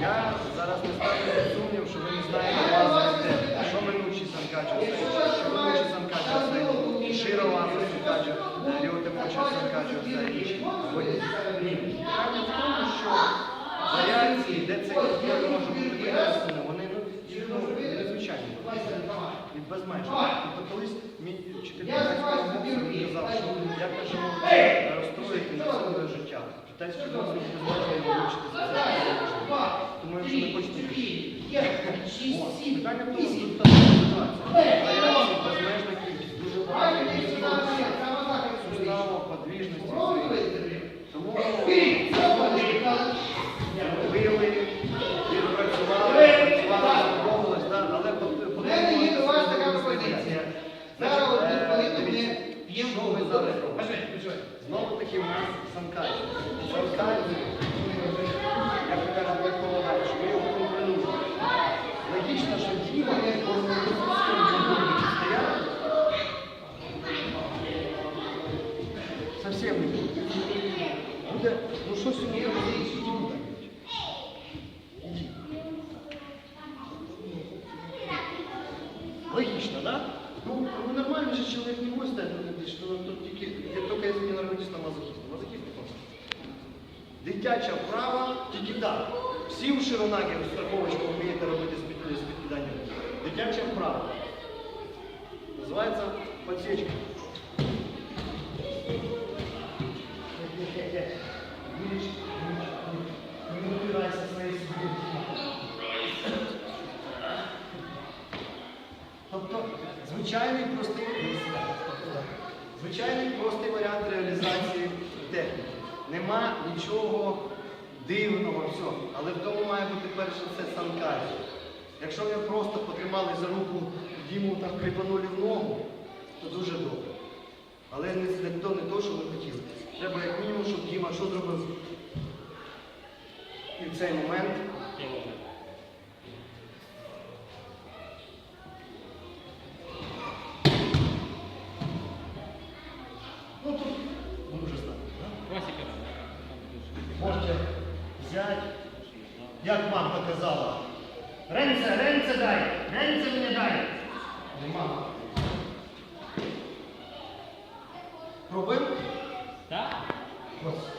Я зараз не ставлю сумнів, що ви не знаєте базові теми. Що минучий санкаджо сейчі, що минучий санкаджо сейчі, широва санкаджо, ріотемоча санкаджо сейчі. Ні. Питання в тому, що варіації, де це може бути використано, вони ну, ну, незвичайні. І безмежно. Тобто колись мій вчитель казав, що я кажу, розстроїти на своє життя. Тому якщо не хочете От. В тому, що тут така ситуація. Безмежна кількість, дуже багато різних подвіжності. Тому вили, відпрацювали, працювали, домовились, але мене є до? Знову таки в нас санкай. Санкай, як ви кажете, як полагаєш, ми його контролюємо. Логічно, що діва не буде стояти. Совсем не буде. Буде, ну що сьогодні іди буде. Іди. Логично, да? Ну, ну нормальный же человек не может стать ну, что он тут тільки, я только если не народитесь на мазохиста. Мазохист не просто. Дитяча вправа, тільки так. Всі в широнагі страховочку вмієте робити з під- з підкиданням. Дитяча вправа. Називається подсечка. Звичайний простий, звичайний простий варіант реалізації техніки. Нема нічого дивного в цьому, але в тому має бути перше все санкай. Якщо ви просто потримали за руку Діму там кріпанули в ногу, то дуже добре. Але не, то, не то, що ви хотіли. Треба як мінімум, щоб Діма що зробив? І в цей момент взять, як мамка казала. Ренце, ренце дай, ренце мені дай. Нема. Пробуємо? Так? Ось.